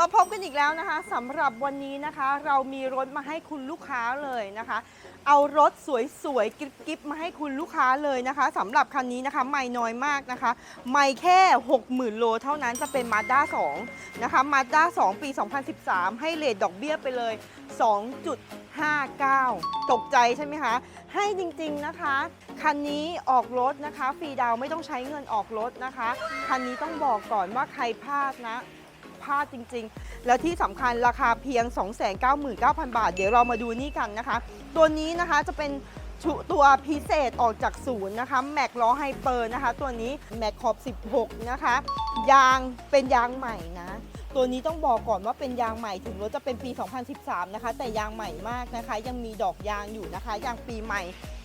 มาพบกันอีกแล้วนะคะสำหรับวันนี้นะคะ เรามีรถมาให้คุณลูกค้าเลยนะคะ เอารถสวยๆกิ๊บๆมาให้คุณลูกค้าเลยนะคะสำหรับคันนี้นะคะ ไม่น้อยมากนะคะ ไม่แค่ 60,000 โลเท่านั้นจะเป็น Mazda 2 นะคะ Mazda 2 ปี 2013 ให้เลทดอกเบี้ยไปเลย 2.59 ตกใจใช่ไหมคะ ให้จริงๆนะคะ คันนี้ออกรถนะคะ ฟรีดาวไม่ต้องใช้เงินออกรถนะคะ คันนี้ต้องบอกก่อนว่าใครพลาดนะ พลาดจริง ๆ แล้วที่สำคัญราคาเพียง 299,000 บาท เดี๋ยวเรามาดูนี่กันนะคะ ตัวนี้นะคะจะเป็นชุตัวพิเศษออกจากศูนย์นะคะแม็กล้อไฮเปอร์นะคะ ตัวนี้แม็กขอบ 16 นะคะ ยางเป็นยางใหม่นะ ตัวนี้ต้องบอกก่อนว่าเป็นยางใหม่ถึงรถจะเป็นปี 2013 นะคะ แต่ยางใหม่มากนะคะ ยังมีดอกยางอยู่นะคะ ยางปีใหม่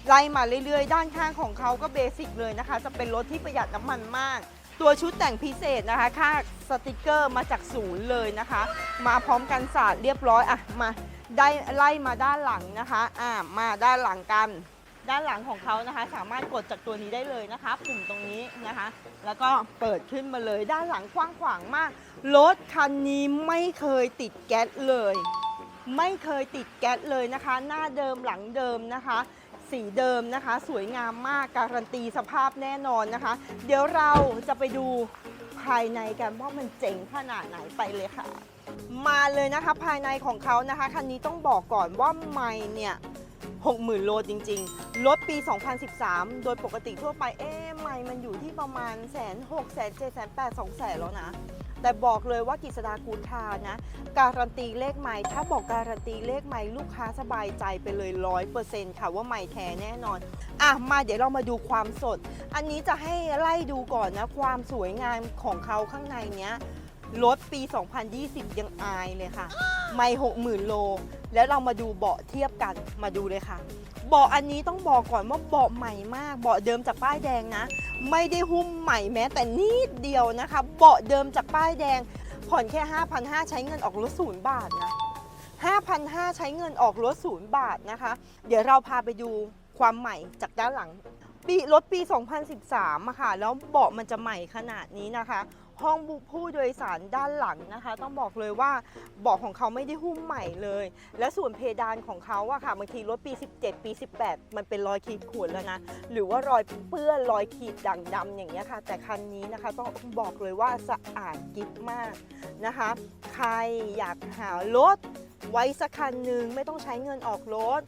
ไล่มาเรื่อยๆ ด้านข้างของเขาก็เบสิกเลยนะคะ จะเป็นรถที่ประหยัดน้ำมันมาก ตัวชุดแต่งพิเศษนะคะ ค่าสติกเกอร์มาจากศูนย์เลยนะคะ มาพร้อมกันศาสตร์เรียบร้อยอะมาได้ไล่มาด้านหลังนะคะอ่ามาด้านหลังกัน ด้านหลังของเขานะคะ สามารถกดจากตัวนี้ได้เลยนะคะ ปุ่มตรงนี้นะคะ แล้วก็เปิดขึ้นมาเลยด้านหลังกว้างขวางมากรถคันนี้ไม่เคยติดแก๊สเลย ไม่เคยติดแก๊สเลยนะคะ หน้าเดิมหลังเดิมนะคะ สีเดิมนะคะ สวยงามมากการันตีสภาพแน่นอนนะคะ เดี๋ยวเราจะไปดูภายในกันว่ามันเจ๋งขนาดไหนไปเลยค่ะ มาเลยนะคะภายในของเขานะคะคันนี้ต้องบอกก่อนว่าไม่เนี่ย60,000 โลจริงๆ รถปี 2013 โดยปกติทั่วไป เอ๊ะไม่มันอยู่ที่ประมาณแสนหกแสนเจ็ดแสนแปดสองแสนแล้วนะ แต่บอกเลยว่ากิษดากูดทานะ การันตีเลขใหม่ ถ้าบอกการันตีเลขใหม่ลูกค้าสบายใจไปเลยร้อยเปอร์เซ็นต์ค่ะว่าใหม่แท้แน่นอน อะ มาเดี๋ยวเรามาดูความสด อันนี้จะให้ไล่ดูก่อนนะ ความสวยงามของเขาข้างในเนี้ย รถปี 2020 ยังอายเลยค่ะ ไม่60,000 โล แล้วเรามาดูเบาะเทียบกันมาดูเลยค่ะ เบาะอันนี้ต้องบอกก่อนว่าเบาะใหม่มาก เบาะเดิมจากป้ายแดงนะ ไม่ได้หุ้มใหม่แม้แต่นิดเดียวนะคะ เบาะเดิมจากป้ายแดง ผ่อนแค่ 5,500 ใช้เงินออกรถศูนย์บาทนะ 5,500 ใช้เงินออกรถศูนย์บาทนะคะ เดี๋ยวเราพาไปดูความใหม่จากด้านหลัง ปีรถปี 2013อะค่ะ แล้วเบาะมันจะใหม่ขนาดนี้นะคะ ห้องผู้โดยสารด้านหลังนะคะ ต้องบอกเลยว่าเบาะของเขาไม่ได้หุ้มใหม่เลย และส่วนเพดานของเขาอะค่ะบางทีรถปี 17 ปี 18 มันเป็นรอยขีดข่วนแล้วนะ หรือว่ารอยเปื้อนรอยขีดด่างดำอย่างเงี้ยค่ะ แต่คันนี้นะคะต้องบอกเลยว่าสะอาดกิ๊บมากนะคะ ใครอยากหารถไว้สักคันหนึ่งไม่ต้องใช้เงินออกรถ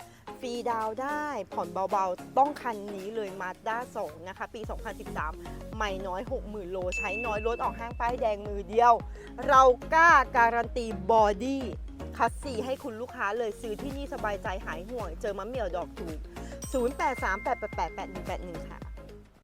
รีดาวได้ผ่อนเบาๆ ต้องคันนี้เลย Mazda 2นะคะ ปี 2013 ใหม่น้อย 60,000 โล ใช้น้อยรถออกห้างป้ายแดงมือเดียว เรากล้าการันตีบอดี้คัสซีให้คุณลูกค้าเลยซื้อที่นี่สบายใจหายห่วง เจอมะเหมี่ยวดอกถูก 0838888181 ค่ะ